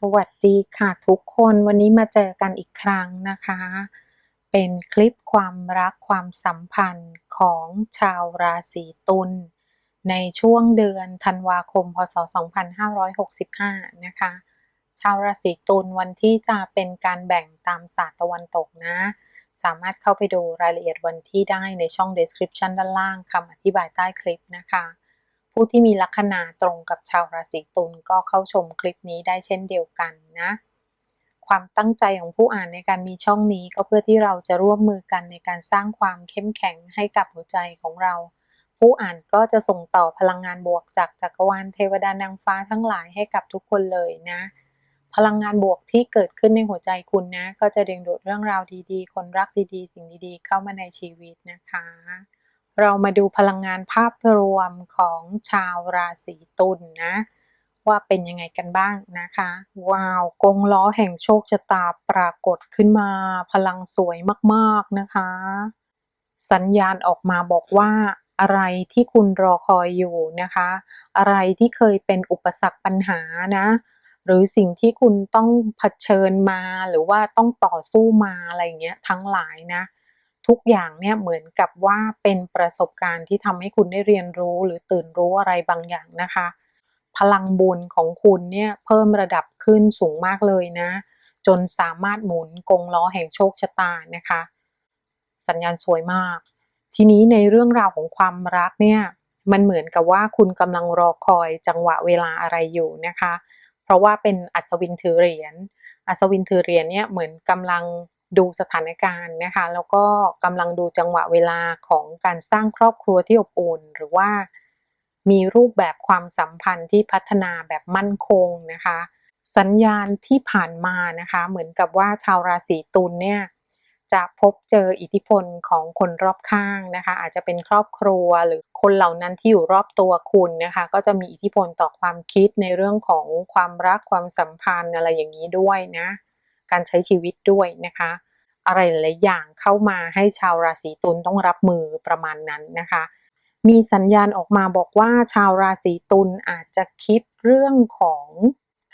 สวัสดีค่ะทุกคนวันนี้มาเจอกันอีกครั้งนะคะ เป็นคลิปความรักความสัมพันธ์ของชาวราศีตุลในช่วงเดือนธันวาคม พศ 2565 นะคะ ชาวราศีตุลวันที่จะเป็นการแบ่งตามศาสตร์ตะวันตกนะ สามารถเข้าไปดูรายละเอียดวันที่ได้ในช่อง description ด้านล่างคำอธิบายใต้คลิปนะคะ ผู้ที่มีลัคนาตรงกับชาวราศีตุลก็เข้าชมคลิปนี้ได้เช่นเดียวกันนะ ความตั้งใจของผู้อ่านในการมีช่องนี้ก็เพื่อที่เราจะร่วมมือกันในการสร้างความเข้มแข็งให้กับหัวใจของเรา ผู้อ่านก็จะส่งต่อพลังงานบวกจากจักรวาลเทวดานางฟ้าทั้งหลายให้กับทุกคนเลยนะพลังงานบวกที่เกิดขึ้นในหัวใจคุณนะ ก็จะดึงดูดเรื่องราวดีๆ คนรักดีๆ สิ่งดีๆ เข้ามาในชีวิตนะคะ เรามาดูพลังงานภาพรวมของชาวราศีตุลนนะว่าเป็นยังไงกันบ้างนะคะ ว้าวกงล้อแห่งโชคชะตาปรากฏขึ้นมา พลังสวยมาก ๆ นะคะ สัญญาณออกมาบอกว่าอะไรที่คุณรอคอยอยู่นะคะ อะไรที่เคยเป็นอุปสรรคปัญหานะ หรือสิ่งที่คุณต้องเผชิญมาหรือว่าต้องต่อสู้มาอะไรเงี้ยทั้งหลายนะ ทุกอย่างเนี่ยเหมือนกับว่าเป็นประสบการณ์ที่ทำให้คุณได้เรียนรู้หรือตื่นรู้อะไรบางอย่างนะคะ พลังบุญของคุณเนี่ยเพิ่มระดับขึ้นสูงมากเลยนะ จนสามารถหมุนกงล้อแห่งโชคชะตานะคะ สัญญาณสวยมาก ทีนี้ในเรื่องราวของความรักเนี่ยมันเหมือนกับว่าคุณกำลังรอคอยจังหวะเวลาอะไรอยู่นะคะ เพราะว่าเป็นอัศวินถือเหรียญอัศวินถือเหรียญเนี่ยเหมือนกำลัง ดูสถานการณ์นะคะ แล้วก็กำลังดูจังหวะเวลาของการสร้างครอบครัวที่อบอุ่น หรือว่ามีรูปแบบความสัมพันธ์ที่พัฒนาแบบมั่นคงนะคะ สัญญาณที่ผ่านมานะคะ เหมือนกับว่าชาวราศีตุลเนี่ยจะพบเจออิทธิพลของคนรอบข้างนะคะ อาจจะเป็นครอบครัวหรือคนเหล่านั้นที่อยู่รอบตัวคุณนะคะ ก็จะมีอิทธิพลต่อความคิดในเรื่องของความรักความสัมพันธ์อะไรอย่างนี้ด้วยนะการใช้ชีวิตด้วยนะคะ อะไรหลายอย่างเข้ามาให้ชาวราศีตุลต้องรับมือประมาณนั้นนะคะ มีสัญญาณออกมาบอกว่าชาวราศีตุลอาจจะคิดเรื่องของ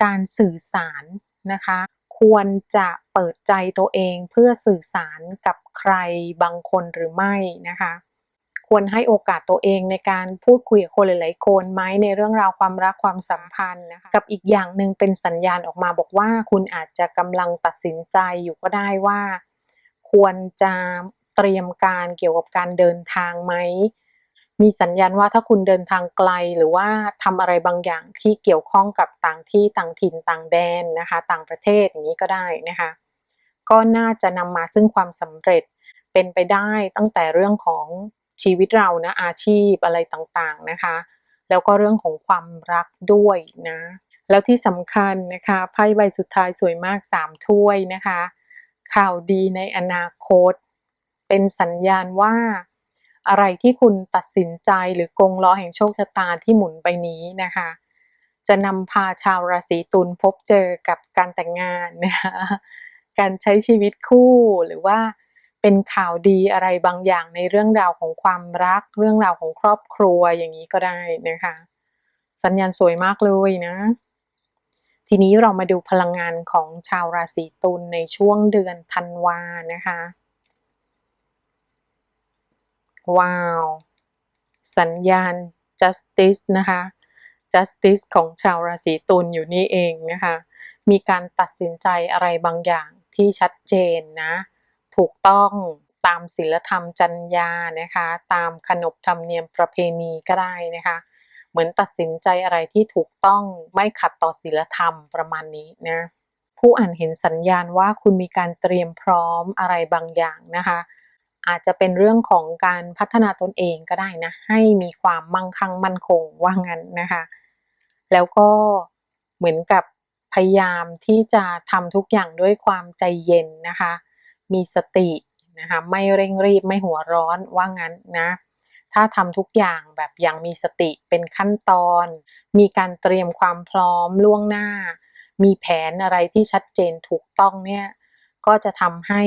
การสื่อสารนะคะ ควรจะเปิดใจตัวเองเพื่อสื่อสารกับใครบางคนหรือไม่นะคะควรให้โอกาสตัวเองในการพูดคุยกับคนหลาย ๆ คนไหมในเรื่องราวความรักความสัมพันธ์นะคะกับอีกอย่างหนึ่งเป็นสัญญาณออกมาบอกว่า คุณอาจจะกำลังตัดสินใจอยู่ก็ได้ว่า ควรจะเตรียมการเกี่ยวกับการเดินทางไหม มีสัญญาณว่าถ้าคุณเดินทางไกลหรือว่าทำอะไรบางอย่างที่เกี่ยวข้องกับต่างที่ต่างถิ่นต่างแดนนะคะ ต่างประเทศอย่างนี้ก็ได้นะคะ ก็น่าจะนำมาซึ่งความสำเร็จเป็นไปได้ตั้งแต่เรื่องของชีวิตเรานะอาชีพอะไรต่างๆนะคะ แล้วก็เรื่องของความรักด้วยนะ แล้วที่สำคัญนะคะไพ่ใบสุดท้ายสวยมากสามถ้วยนะคะ ข่าวดีในอนาคต เป็นสัญญาณว่า อะไรที่คุณตัดสินใจหรือกงล้อแห่งโชคชะตาที่หมุนไปนี้นะคะ จะนำพาชาวราศีตุลพบเจอกับการแต่งงานนะคะการใช้ชีวิตคู่หรือว่าเป็นข่าวดีอะไรบางอย่างในเรื่องราวของความรัก เรื่องราวของครอบครัวอย่างนี้ก็ได้นะคะ สัญญาณสวยมากเลยนะ ทีนี้เรามาดูพลังงานของชาวราศีตุลในช่วงเดือนธันวานะคะ ว้าว สัญญาณ justice นะคะ justice ของชาวราศีตุลอยู่นี่เองนะคะ มีการตัดสินใจอะไรบางอย่างที่ชัดเจนนะ ถูกต้องตามศีลธรรมจรรยานะคะ ตามขนบธรรมเนียมประเพณีก็ได้นะคะ เหมือนตัดสินใจอะไรที่ถูกต้องไม่ขัดต่อศีลธรรมประมาณนี้นะผู้อ่านเห็นสัญญาณว่าคุณมีการเตรียมพร้อมอะไรบางอย่างนะคะ อาจจะเป็นเรื่องของการพัฒนาตนเองก็ได้นะให้มีความมั่งคั่งมั่นคงว่างั้นนะคะ แล้วก็เหมือนกับพยายามที่จะทำทุกอย่างด้วยความใจเย็นนะคะ มีสตินะคะไม่เร่งรีบไม่หัวร้อนว่างั้นนะ ถ้าทำทุกอย่างแบบอย่างมีสติเป็นขั้นตอน มีการเตรียมความพร้อมล่วงหน้า มีแผนอะไรที่ชัดเจนถูกต้องเนี่ย ก็จะทำให้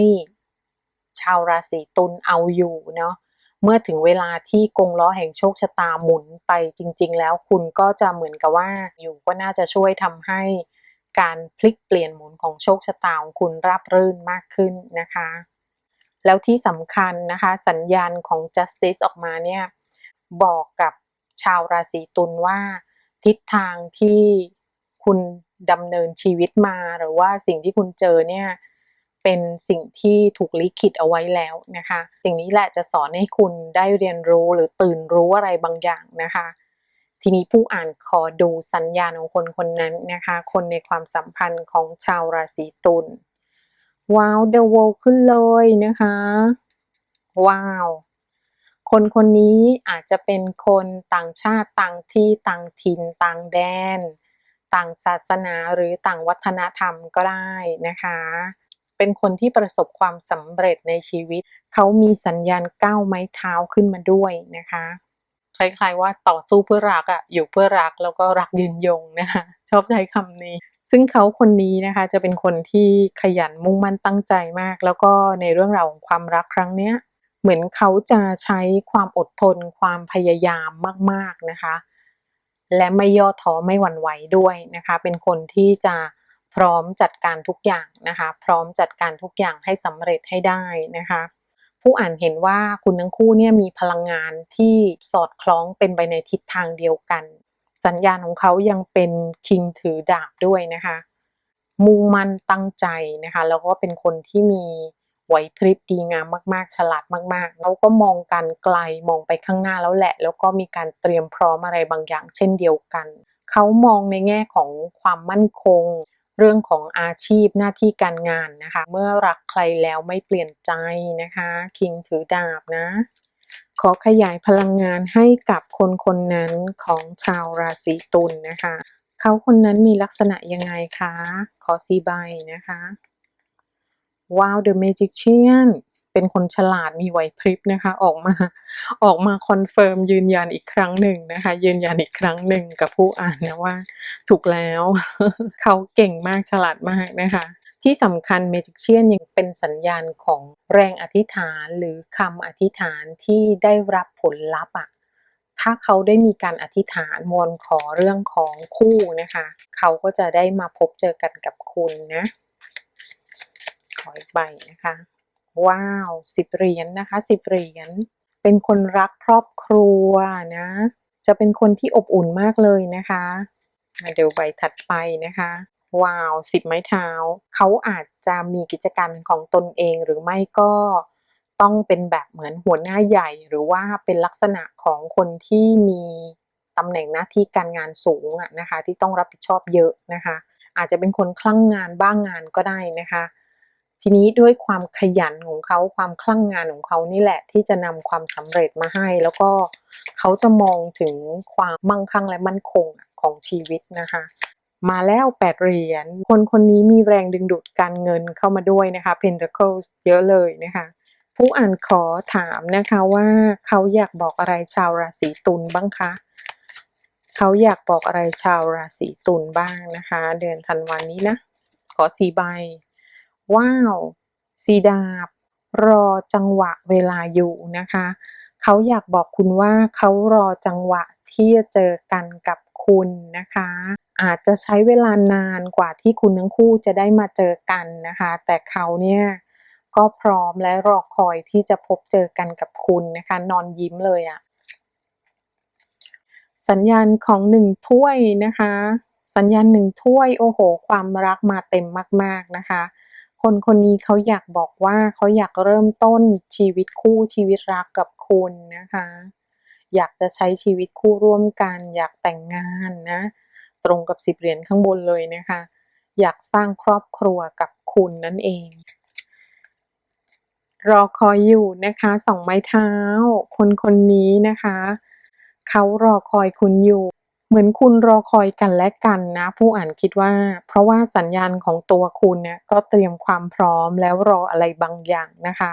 ชาวราศีตุลเอาอยู่เนาะเมื่อถึงเวลาที่กงล้อแห่งโชคชะตาหมุนไปจริง ๆ แล้วคุณก็จะเหมือนกับว่าอยู่ก็น่าจะช่วยทำให้การพลิกเปลี่ยนหมุนของโชคชะตาของคุณราบรื่นมากขึ้นนะคะ แล้วที่สำคัญนะคะ สัญญาณของ justice ออกมาเนี่ยบอกกับชาวราศีตุลว่า ทิศทางที่คุณดำเนินชีวิตมาหรือว่าสิ่งที่คุณเจอเนี่ยเป็นสิ่งที่ถูกลิขิตเอาไว้แล้วนะคะ สิ่งนี้แหละจะสอนให้คุณได้เรียนรู้หรือตื่นรู้อะไรบางอย่างนะคะ ทีนี้ผู้อ่านขอดูสัญญาณของคนคนนั้นนะคะ คนในความสัมพันธ์ของชาวราศีตุล ว้าว The World ขึ้นเลยนะคะ ว้าว คนคนนี้อาจจะเป็นคนต่างชาติต่างที่ต่างถิ่นต่างแดน ต่างศาสนาหรือต่างวัฒนธรรมก็ได้นะคะ เป็นคนที่ประสบความสำเร็จในชีวิต เขามีสัญญาณก้าวไม้เท้าขึ้นมาด้วยนะคะคล้ายๆว่าต่อสู้เพื่อรักอะอยู่เพื่อรักแล้วก็รักยืนยงนะคะชอบใช้คำนี้ ซึ่งเขาคนนี้นะคะจะเป็นคนที่ขยันมุ่งมั่นตั้งใจมาก แล้วก็ในเรื่องราวของความรักครั้งเนี้ยเหมือนเขาจะใช้ความอดทนความพยายามมากๆนะคะ และไม่ย่อท้อไม่หวั่นไหวด้วยนะคะ เป็นคนที่จะพร้อมจัดการทุกอย่างนะคะ พร้อมจัดการทุกอย่างให้สำเร็จให้ได้นะคะ ผู้อ่านเห็นว่าคุณทั้งคู่เนี่ยมีพลังงานที่สอดคล้องเป็นไปในทิศทางเดียวกัน สัญญาณของเขายังเป็นคิงถือดาบด้วยนะคะมุ่งมั่นตั้งใจนะคะแล้วก็เป็นคนที่มีไหวพริบดีงามมากๆ ฉลาดมากๆแล้วก็มองการไกลมองไปข้างหน้าแล้วแหละ แล้วก็มีการเตรียมพร้อมอะไรบางอย่าง เช่นเดียวกัน เขามองในแง่ของความมั่นคง เรื่องของอาชีพหน้าที่การงานนะคะ เมื่อรักใครแล้วไม่เปลี่ยนใจนะคะ คิงถือดาบนะ ขอขยายพลังงานให้กับคนคนนั้นของชาวราศีตุลนะคะ เขาคนนั้นมีลักษณะยังไงคะ ขอสีใบนะคะว้าว The Magician เป็นคนฉลาดมีไหวพริบนะคะ ออกมาออกมาคอนเฟิร์มยืนยันอีกครั้งหนึ่งนะคะ ยืนยันอีกครั้งหนึ่งกับผู้อ่านนะว่า ถูกแล้ว เขาเก่งมากฉลาดมากนะคะ ที่สำคัญ Magician ยังเป็นสัญญาณของแรงอธิษฐานหรือคำอธิษฐานที่ได้รับผลลัพธ์อะถ้าเขาได้มีการอธิษฐานวอนขอเรื่องของคู่นะคะ เขาก็จะได้มาพบเจอกันกับคุณนะ ขออีกใบนะคะ ว้าวสิบเหรียญนะคะสิบเหรียญเป็นคนรักครอบครัวนะ จะเป็นคนที่อบอุ่นมากเลยนะคะ เดี๋ยวใบถัดไปนะคะ ว้าวสิบไม้เท้า เขาอาจจะมีกิจการของตนเองหรือไม่ก็ต้องเป็นแบบเหมือนหัวหน้าใหญ่ หรือว่าเป็นลักษณะของคนที่มีตำแหน่งหน้าที่การงานสูงอะนะคะ ที่ต้องรับผิดชอบเยอะนะคะ อาจจะเป็นคนคลั่งงานบ้างงานก็ได้นะคะ ทีนี้ด้วยความขยันของเขาความคลั่งงานของเขานี่แหละ ที่จะนำความสำเร็จมาให้ แล้วก็เขาจะมองถึงความมั่งคั่งและมั่นคงของชีวิตนะคะ มาแล้วแปดเหรียญ คนคนนี้มีแรงดึงดูดการเงินเข้ามาด้วยนะคะ Pentacles เยอะเลยนะคะ ผู้อ่านขอถามนะคะว่าเขาอยากบอกอะไรชาวราศีตุลบ้างคะเขาอยากบอกอะไรชาวราศีตุลบ้างนะคะ เดือนธันวานี้นะ ขอสีใบ ว้าวสีดาบ รอจังหวะเวลาอยู่นะคะ เขาอยากบอกคุณว่าเขารอจังหวะที่จะเจอกันกับ คุณนะคะ อาจจะใช้เวลานานกว่าที่คุณทั้งคู่จะได้มาเจอกันนะคะ แต่เขาเนี่ยก็พร้อมและรอคอยที่จะพบเจอกันกับคุณนะคะ นอนยิ้มเลยอะสัญญาณของหนึ่งถ้วยนะคะ สัญญาณหนึ่งถ้วยโอ้โห ความรักมาเต็มมาก ๆนะคะคนคนนี้เขาอยากบอกว่าเขาอยากเริ่มต้นชีวิตคู่ชีวิตรักกับคุณนะคะ อยากจะใช้ชีวิตคู่ร่วมกัน อยากแต่งงานนะ ตรงกับสิบเหรียญข้างบนเลยนะคะ อยากสร้างครอบครัวกับคุณนั่นเอง รอคอยอยู่นะคะสองไม้เท้า คนคนนี้นะคะ เขารอคอยคุณอยู่เหมือนคุณรอคอยกันและกันนะ ผู้อ่านคิดว่า เพราะว่าสัญญาณของตัวคุณเนี่ยก็เตรียมความพร้อมแล้วรออะไรบางอย่างนะคะ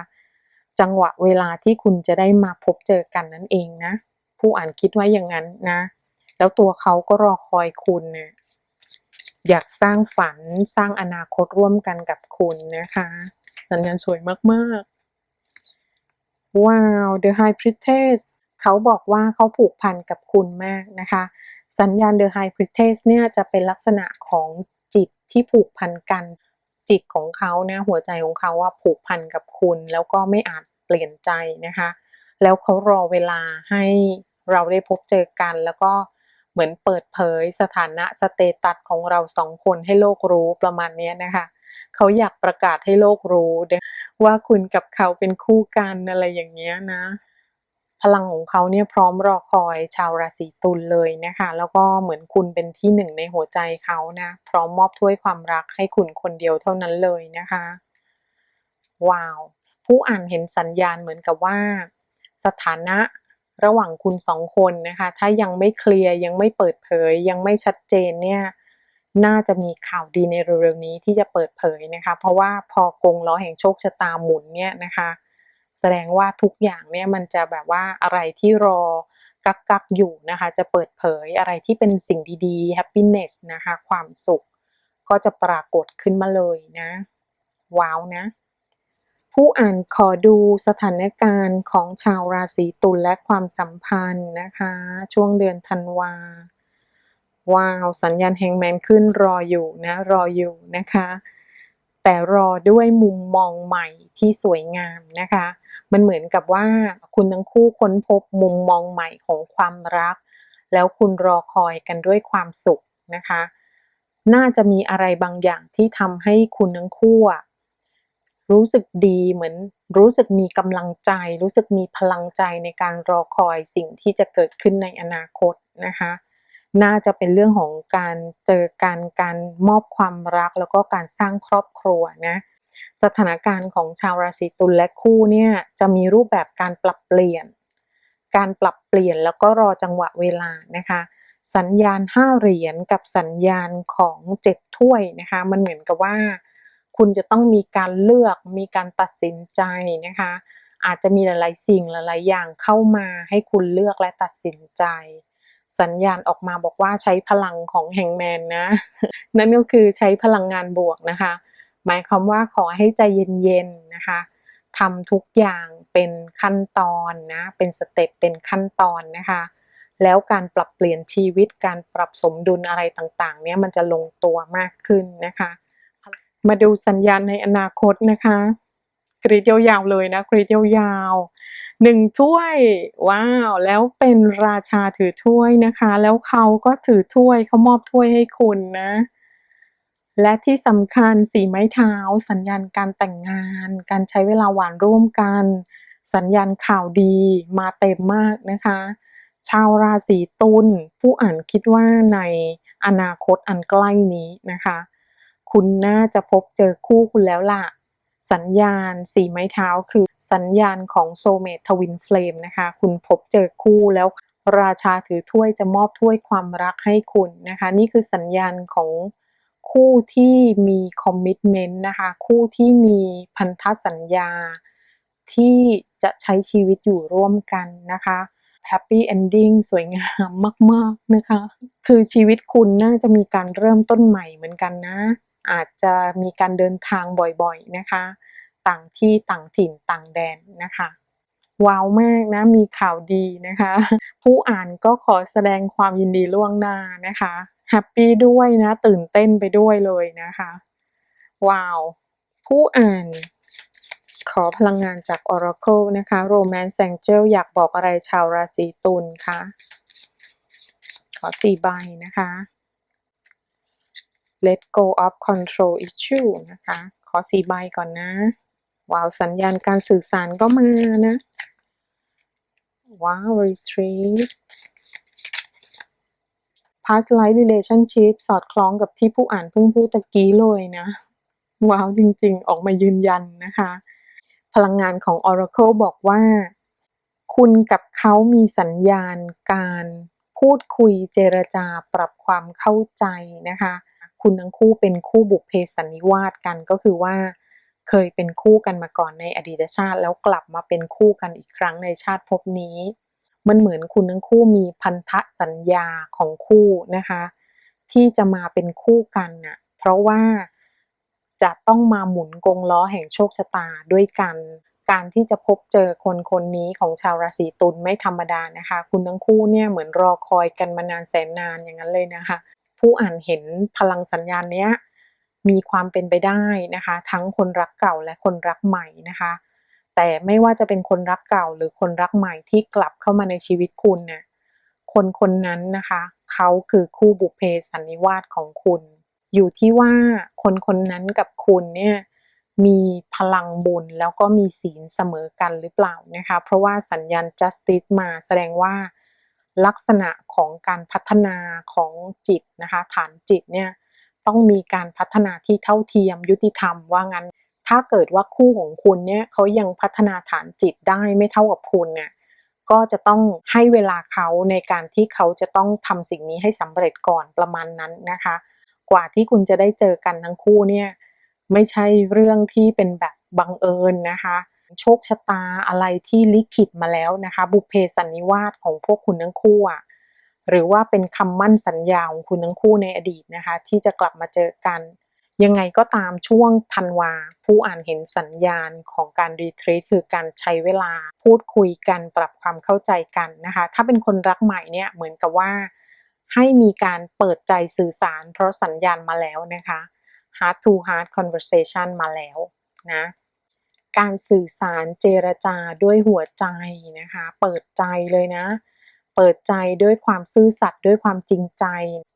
จังหวะเวลาที่คุณจะได้มาพบเจอกันนั่นเองนะ ผู้อ่านคิดว่าอย่างนั้นนะ แล้วตัวเขาก็รอคอยคุณเนี่ยอยากสร้างฝันสร้างอนาคตร่วมกันกับคุณนะคะสัญญาณสวยมากๆ ว้าว The High Priestess เขาบอกว่าเขาผูกพันกับคุณมากนะคะ สัญญาณ The High Priestess เนี่ยจะเป็นลักษณะของจิตที่ผูกพันกัน จิตของเขาเนี่ยหัวใจของเขาว่าผูกพันกับคุณ แล้วก็ไม่อาจเปลี่ยนใจนะคะ แล้วเขารอเวลาให้ เราได้พบเจอกัน แล้วก็เหมือนเปิดเผยสถานะสเตตัสของเราสองคนให้โลกรู้ประมาณนี้นะคะเขาอยากประกาศให้โลกรู้ว่าคุณกับเขาเป็นคู่กันอะไรอย่างเงี้ยนะ พลังของเขาเนี่ยพร้อมรอคอยชาวราศีตุลเลยนะคะ แล้วก็เหมือนคุณเป็นที่หนึ่งในหัวใจเขานะพร้อมมอบถ้วยความรักให้คุณคนเดียวเท่านั้นเลยนะคะ ว้าว ผู้อ่านเห็นสัญญาณเหมือนกับว่า สถานะ ระหว่างคุณสองคนนะคะ ถ้ายังไม่เคลียร์ยังไม่เปิดเผย ยังไม่ชัดเจนเนี่ยน่าจะมีข่าวดีในเร็วๆนี้ที่จะเปิดเผยนะคะ เพราะว่าพอกงล้อแห่งโชคชะตาหมุนเนี่ยนะคะ แสดงว่าทุกอย่างเนี่ยมันจะแบบว่าอะไรที่รอกักกักอยู่นะคะ จะเปิดเผยอะไรที่เป็นสิ่งดีๆ happiness นะคะ ความสุขก็จะปรากฏขึ้นมาเลยนะ ว้าวนะ ผู้อ่านขอดูสถานการณ์ของชาวราศีตุลและความสัมพันธ์นะคะ ช่วงเดือนธันวาว้าว สัญญาณแฮงแมนขึ้นรออยู่นะรออยู่นะคะ แต่รอด้วยมุมมองใหม่ที่สวยงามนะคะ มันเหมือนกับว่าคุณทั้งคู่ค้นพบมุมมองใหม่ของความรัก แล้วคุณรอคอยกันด้วยความสุขนะคะ น่าจะมีอะไรบางอย่างที่ทำให้คุณทั้งคู่ รู้สึกดีเหมือนรู้สึกมีกำลังใจ รู้สึกมีพลังใจในการรอคอยสิ่งที่จะเกิดขึ้นในอนาคตนะคะ น่าจะเป็นเรื่องของการเจอการการมอบความรักแล้วก็การสร้างครอบครัวนะสถานการณ์ของชาวราศีตุลและคู่เนี่ยจะมีรูปแบบการปรับเปลี่ยน การปรับเปลี่ยนแล้วก็รอจังหวะเวลานะคะ สัญญาณ 5 เหรียญกับสัญญาณของ 7 ถ้วยนะคะ มันเหมือนกับว่า คุณจะต้องมีการเลือกมีการตัดสินใจนะคะ อาจจะมีหลายๆ สิ่งหลายๆ อย่างเข้ามาให้คุณเลือกและตัดสินใจ สัญญาณออกมาบอกว่าใช้พลังของแฮงแมนนะ นั่นก็คือใช้พลังงานบวกนะคะ หมายความว่าขอให้ใจเย็นๆนะคะทำทุกอย่างเป็นขั้นตอนนะ เป็นสเต็ปเป็นขั้นตอนนะคะ แล้วการปรับเปลี่ยนชีวิตการปรับสมดุลอะไรต่างๆ เนี่ยมันจะลงตัวมากขึ้นนะคะ มาดูสัญญาณในอนาคตนะคะ กรีดยาวๆเลยนะ กรีดยาวๆหนึ่งถ้วยว้าว แล้วเป็นราชาถือถ้วยนะคะ แล้วเขาก็ถือถ้วยเขามอบถ้วยให้คุณนะ และที่สำคัญสีไม้เท้า สัญญาณการแต่งงาน การใช้เวลาหวานร่วมกัน สัญญาณข่าวดีมาเต็มมากนะคะ ชาวราศีตุลผู้อ่านคิดว่าในอนาคตอันใกล้นี้นะคะ คุณน่าจะพบเจอคู่คุณแล้วล่ะ สัญญาณสีไม้เท้าคือสัญญาณของโซเมททวินเฟลมนะคะ คุณพบเจอคู่แล้วราชาถือถ้วยจะมอบถ้วยความรักให้คุณนะคะ นี่คือสัญญาณของคู่ที่มีคอมมิชเมนต์นะคะ คู่ที่มีพันธสัญญา ที่จะใช้ชีวิตอยู่ร่วมกันนะคะแฮปปี้เอนดิ้งสวยงามมาก ๆ นะคะ คือชีวิตคุณน่าจะมีการเริ่มต้นใหม่เหมือนกันนะ อาจจะมีการเดินทางบ่อยๆนะคะ ต่างที่ต่างถิ่นต่างแดนนะคะว้าวมากนะมีข่าวดีนะคะ ผู้อ่านก็ขอแสดงความยินดีล่วงหน้านะคะแฮปปี้ด้วยนะตื่นเต้นไปด้วยเลยนะคะว้าว ผู้อ่านขอพลังงานจาก Oracle นะคะ Romance Angel อยากบอกอะไรชาวราศีตุลคะ ขอสี่ใบนะคะ Let go of control issue นะคะ ขอสี่ใบก่อนนะ ว้าว สัญญาณการสื่อสารก็มานะ ว้าว retreat past life relationship สอดคล้องกับที่ผู้อ่านเพิ่งพูดตะกี้เลยนะ ว้าว จริงๆ ออกมายืนยันนะคะ พลังงานของ Oracle บอกว่า คุณกับเขามีสัญญาณการพูดคุยเจรจาปรับความเข้าใจนะคะ คุณทั้งคู่เป็นคู่บุพเพสันนิวาสกันก็คือว่า เคยเป็นคู่กันมาก่อนในอดีตชาติ แล้วกลับมาเป็นคู่กันอีกครั้งในชาติภพนี้ มันเหมือนคุณทั้งคู่มีพันธสัญญาของคู่นะคะ ที่จะมาเป็นคู่กันน่ะเพราะว่าจะต้องมาหมุนกงล้อแห่งโชคชะตาด้วยกัน การที่จะพบเจอคนคนนี้ของชาวราศีตุลไม่ธรรมดานะคะ คุณทั้งคู่เนี่ยเหมือนรอคอยกันมานานแสนนานอย่างนั้นเลยนะคะ ผู้อ่านเห็นพลังสัญญาณเนี้ยมีความเป็นไปได้นะคะ ทั้งคนรักเก่าและคนรักใหม่นะคะ แต่ไม่ว่าจะเป็นคนรักเก่าหรือคนรักใหม่ที่กลับเข้ามาในชีวิตคุณเนี่ยคนคนนั้นนะคะเขาคือคู่บุพเพสันนิวาสของคุณ อยู่ที่ว่าคนคนนั้นกับคุณเนี่ยมีพลังบุญแล้วก็มีศีลเสมอกันหรือเปล่านะคะ เพราะว่าสัญญาณ justice มาแสดงว่า ลักษณะของการพัฒนาของจิตนะคะฐานจิตเนี่ยต้องมีการพัฒนาที่เท่าเทียมยุติธรรมว่างั้น ถ้าเกิดว่าคู่ของคุณเนี่ยเขายังพัฒนาฐานจิตได้ไม่เท่ากับคุณเนี่ยก็จะต้องให้เวลาเขาในการที่เขาจะต้องทำสิ่งนี้ให้สำเร็จก่อนประมาณนั้นนะคะ กว่าที่คุณจะได้เจอกันทั้งคู่เนี่ยไม่ใช่เรื่องที่เป็นแบบบังเอิญนะคะ โชคชะตาอะไรที่ลิขิตมาแล้วนะคะ บุพเพสันนิวาสของพวกคุณทั้งคู่อะหรือว่าเป็นคำมั่นสัญญาของคุณทั้งคู่ในอดีตนะคะ ที่จะกลับมาเจอกัน ยังไงก็ตามช่วงธันวา ผู้อ่านเห็นสัญญาณของการรีทรีตคือการใช้เวลาพูดคุยกันปรับความเข้าใจกันนะคะ ถ้าเป็นคนรักใหม่เนี่ยเหมือนกับว่า ให้มีการเปิดใจสื่อสาร เพราะสัญญาณมาแล้วนะคะ heart to heart conversation มาแล้วนะ การสื่อสารเจรจาด้วยหัวใจนะคะ เปิดใจเลยนะ เปิดใจด้วยความซื่อสัตย์ด้วยความจริงใจ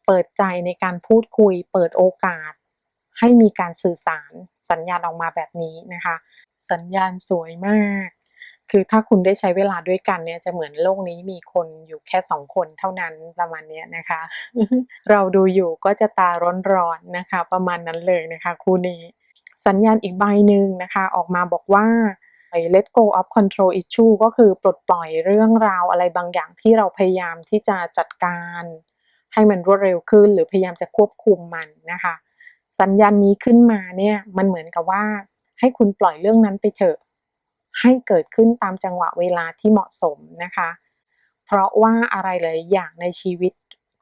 เปิดใจในการพูดคุย เปิดโอกาส ให้มีการสื่อสารสัญญาณออกมาแบบนี้นะคะ สัญญาณสวยมาก คือถ้าคุณได้ใช้เวลาด้วยกันเนี่ยจะเหมือนโลกนี้มีคนอยู่แค่สองคนเท่านั้นประมาณนี้นะคะ เราดูอยู่ก็จะตาร้อนๆนะคะ ประมาณนั้นเลยนะคะ คู่นี้ สัญญาณอีกใบหนึ่งนะคะออกมาบอกว่า let go of control issue ก็คือปลดปล่อยเรื่องราวอะไรบางอย่างที่เราพยายามที่จะจัดการ ให้มันรวดเร็วขึ้น หรือพยายามจะควบคุมมันนะคะ สัญญาณนี้ขึ้นมาเนี่ยมันเหมือนกับว่า ให้คุณปล่อยเรื่องนั้นไปเถอะให้เกิดขึ้นตามจังหวะเวลาที่เหมาะสมนะคะ เพราะว่าอะไรหลายอย่างในชีวิต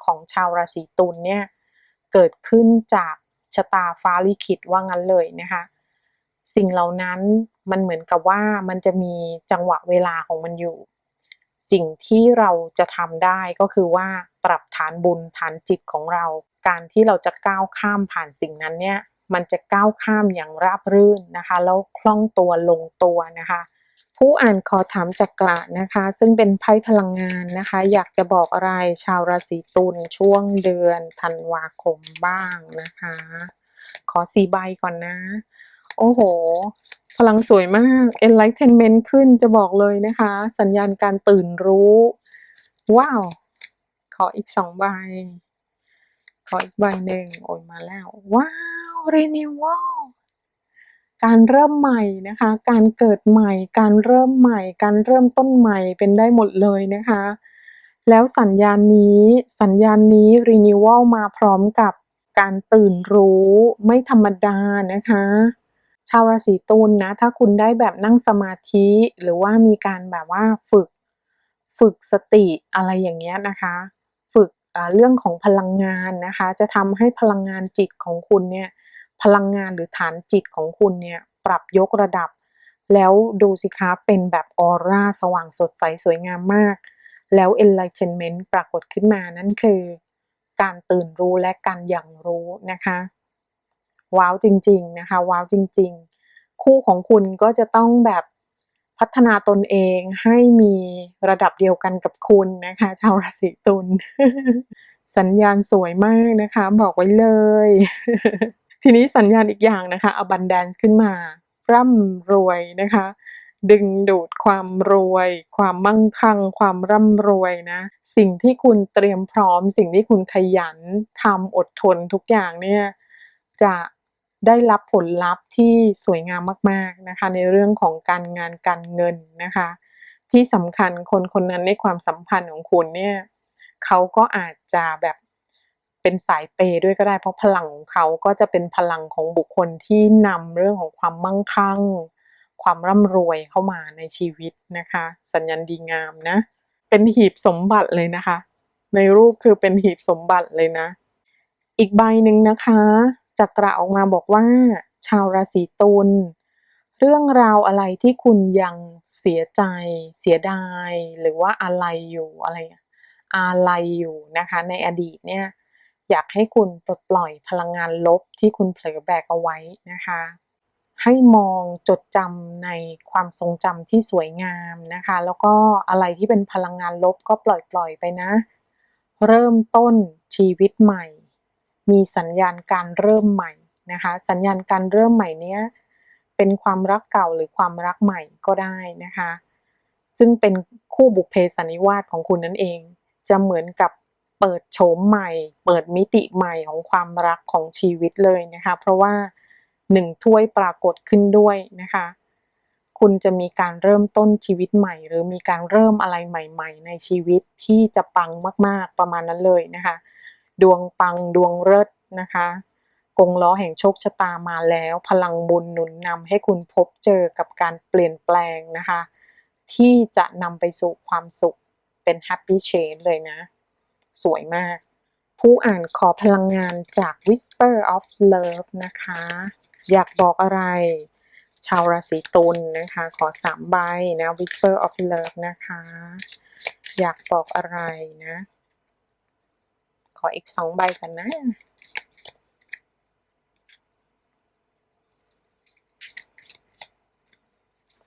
ของชาวราศีตุลเนี่ยเกิดขึ้นจาก ชะตาฟ้าลิขิตว่างั้นเลยนะคะ สิ่งเหล่านั้นมันเหมือนกับว่ามันจะมีจังหวะเวลาของมันอยู่ สิ่งที่เราจะทำได้ก็คือว่าปรับฐานบุญฐานจิตของเรา การที่เราจะก้าวข้ามผ่านสิ่งนั้นเนี่ยมันจะก้าวข้ามอย่างราบรื่นนะคะ แล้วคล่องตัวลงตัวนะคะ ผู้อ่านขอถามจักระนะคะ ซึ่งเป็นไพ่พลังงานนะคะ อยากจะบอกอะไรชาวราศีตุลช่วงเดือนธันวาคมบ้างนะคะ ขอสีใบก่อนนะ โอ้โห พลังสวยมาก enlightenment ขึ้นจะบอกเลยนะคะ สัญญาณการตื่นรู้ ว้าว ขออีกสองใบ ขออีกใบหนึ่งโอ้ยมาแล้ว ว้าว renewal การเริ่มใหม่นะคะ การเกิดใหม่ การเริ่มใหม่ การเริ่มต้นใหม่เป็นได้หมดเลยนะคะ แล้วสัญญาณนี้ สัญญาณนี้ renewal มาพร้อมกับการตื่นรู้ไม่ธรรมดานะคะ ชาวราศีตุลนะถ้าคุณได้แบบนั่งสมาธิหรือว่ามีการแบบว่าฝึก ฝึกสติอะไรอย่างเงี้ยนะคะ ฝึกเรื่องของพลังงานนะคะ จะทำให้พลังงานจิตของคุณเนี่ย พลังงานหรือฐานจิตของคุณเนี่ยปรับยกระดับ แล้วดูสิคะเป็นแบบออร่าสว่างสดใสสวยงามมาก แล้ว enlightenment ปรากฏขึ้นมานั่นคือ การตื่นรู้และการอย่างรู้นะคะ ว้าวจริงๆนะคะ ว้าวจริง ๆ คู่ของคุณก็จะต้องแบบพัฒนาตนเองให้มีระดับเดียวกันกับคุณนะคะ ชาวราศีตุลสัญญาณสวยมากนะคะ บอกไว้เลย ทีนี้สัญญาณอีกอย่างนะคะ abundance ขึ้นมา ร่ำรวยนะคะ ดึงดูดความรวย ความมั่งคั่ง ความร่ำรวยนะ สิ่งที่คุณเตรียมพร้อม สิ่งที่คุณขยันทำอดทนทุกอย่างเนี่ยจะได้รับผลลัพธ์ที่สวยงามมาก ๆนะคะ ในเรื่องของการงานการเงินนะคะ ที่สำคัญคนคนนั้นในความสัมพันธ์ของคุณเนี่ยเขาก็อาจจะแบบ เป็นสายเปย์ด้วยก็ได้ เพราะพลังของเขาก็จะเป็นพลังของบุคคลที่นำเรื่องของความมั่งคั่ง ความร่ำรวยเข้ามาในชีวิตนะคะ สัญญาณดีงามนะ เป็นหีบสมบัติเลยนะคะ ในรูปคือเป็นหีบสมบัติเลยนะ อีกใบหนึ่งนะคะจักระออกมาบอกว่า ชาวราศีตุลเรื่องราวอะไรที่คุณยังเสียใจ เสียดาย หรือว่าอะไรอยู่อะไรอะไรอยู่นะคะ ในอดีตเนี่ย อยากให้คุณปลดปล่อยพลังงานลบที่คุณเผลอแบกเอาไว้นะคะ ให้มองจดจำในความทรงจำที่สวยงามนะคะ แล้วก็อะไรที่เป็นพลังงานลบก็ปล่อยปล่อยไปนะ เริ่มต้นชีวิตใหม่ มีสัญญาณการเริ่มใหม่นะคะ สัญญาณการเริ่มใหม่เนี้ยเป็นความรักเก่าหรือความรักใหม่ก็ได้นะคะ ซึ่งเป็นคู่บุพเพสันนิวาสของคุณนั่นเอง จะเหมือนกับ เปิดโฉมใหม่ เปิดมิติใหม่ของความรักของชีวิตเลยนะคะ เพราะว่าหนึ่งถ้วยปรากฏขึ้นด้วยนะคะ คุณจะมีการเริ่มต้นชีวิตใหม่ หรือมีการเริ่มอะไรใหม่ ๆ ในชีวิตที่จะปังมาก ๆประมาณนั้นเลยนะคะ ดวงปังดวงเลิศนะคะกงล้อแห่งโชคชะตามาแล้ว พลังบุญหนุนนำให้คุณพบเจอกับการเปลี่ยนแปลงนะคะ ที่จะนำไปสู่ความสุขเป็น happy change เลยนะ สวยมาก ผู้อ่านขอพลังงานจาก Whisper of Love นะคะ อยากบอกอะไร ชาวราศีตุลนะคะ ขอสามใบนะ Whisper of Love นะคะ อยากบอกอะไรนะ ขออีกสองใบกันนะ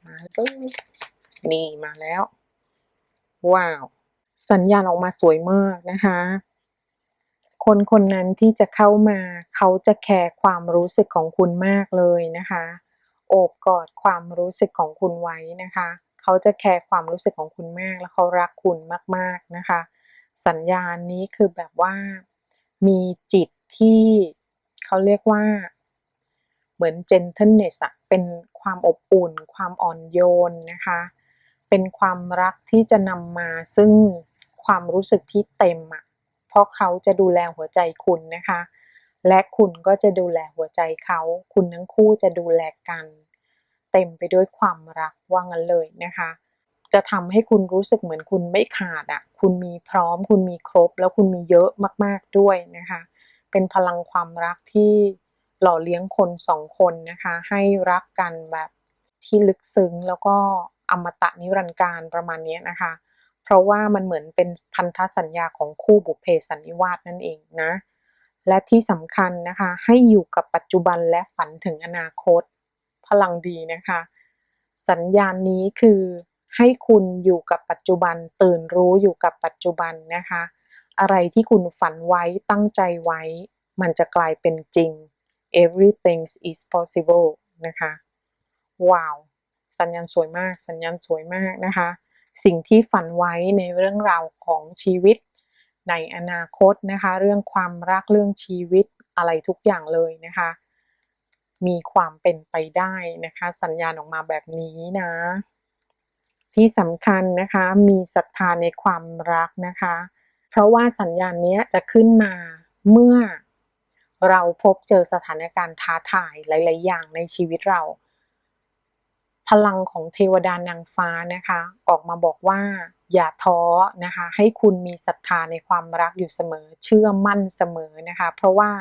มาเลยนี่มาแล้ว ว้าว สัญญาณออกมาสวยมากนะคะ คนคนนั้นที่จะเข้ามาเขาจะแคร์ความรู้สึกของคุณมากเลยนะคะ โอบกอดความรู้สึกของคุณไว้นะคะ เขาจะแคร์ความรู้สึกของคุณมากแล้วเขารักคุณมากๆนะคะ สัญญาณนี้คือแบบว่ามีจิตที่เขาเรียกว่าเหมือน gentleness อะเป็นความอบอุ่น ความอ่อนโยนนะคะ เป็นความรักที่จะนำมาซึ่ง ความรู้สึกที่เต็มอะเพราะเขาจะดูแลหัวใจคุณนะคะ และคุณก็จะดูแลหัวใจเขา คุณทั้งคู่จะดูแลกัน เต็มไปด้วยความรักว่างั้นเลยนะคะ จะทำให้คุณรู้สึกเหมือนคุณไม่ขาดอะคุณมีพร้อม คุณมีครบ แล้วคุณมีเยอะมากๆด้วยนะคะ เป็นพลังความรักที่หล่อเลี้ยงคนสองคนนะคะ ให้รักกันแบบที่ลึกซึ้งแล้วก็อมตะนิรันดร์การประมาณนี้นะคะ เพราะว่ามันเหมือนเป็นพันธสัญญาของคู่บุพเพสันนิวาสนั่นเองนะ และที่สำคัญนะคะ ให้อยู่กับปัจจุบันและฝันถึงอนาคต พลังดีนะคะ สัญญาณนี้คือให้คุณอยู่กับปัจจุบันตื่นรู้อยู่กับปัจจุบันนะคะ อะไรที่คุณฝันไว้ตั้งใจไว้ มันจะกลายเป็นจริง everything is possible นะคะ ว้าว สัญญาณสวยมาก สัญญาณสวยมากนะคะ สิ่งที่ฝันไว้ในเรื่องราวของชีวิต ในอนาคตนะคะ เรื่องความรักเรื่องชีวิตอะไรทุกอย่างเลยนะคะ มีความเป็นไปได้นะคะ สัญญาณออกมาแบบนี้นะ ที่สำคัญนะคะ มีศรัทธาในความรักนะคะ เพราะว่าสัญญาณนี้จะขึ้นมาเมื่อเราพบเจอสถานการณ์ท้าทายหลาย ๆ อย่างในชีวิตเรา พลังของเทวดานางฟ้านะคะ ออกมาบอกว่าอย่าท้อนะคะ ให้คุณมีศรัทธาในความรักอยู่เสมอ เชื่อมั่นเสมอนะคะ เพราะว่า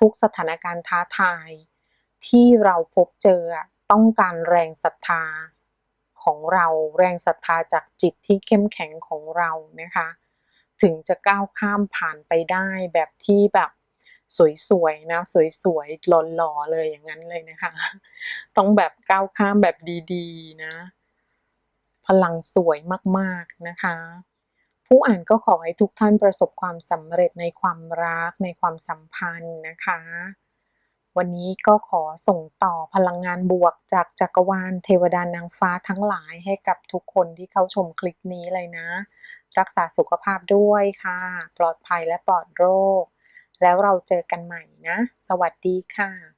ทุกสถานการณ์ท้าทาย ที่เราพบเจอต้องการแรงศรัทธาของเราแรงศรัทธาจากจิตที่เข้มแข็งของเรานะคะ ถึงจะก้าวข้ามผ่านไปได้แบบที่แบบ สวยๆนะสวยๆหล่อๆเลยอย่างนั้นเลยนะคะ ต้องแบบก้าวข้ามแบบดีๆนะ พลังสวยมากๆนะคะ ผู้อ่านก็ขอให้ทุกท่านประสบความสำเร็จในความรักในความสัมพันธ์นะคะ วันนี้ก็ขอส่งต่อพลังงานบวกจากจักรวาลเทวดานางฟ้าทั้งหลายให้กับทุกคนที่เข้าชมคลิปนี้เลยนะ รักษาสุขภาพด้วยค่ะ ปลอดภัยและปลอดโรค แล้วเราเจอกันใหม่นะ สวัสดีค่ะ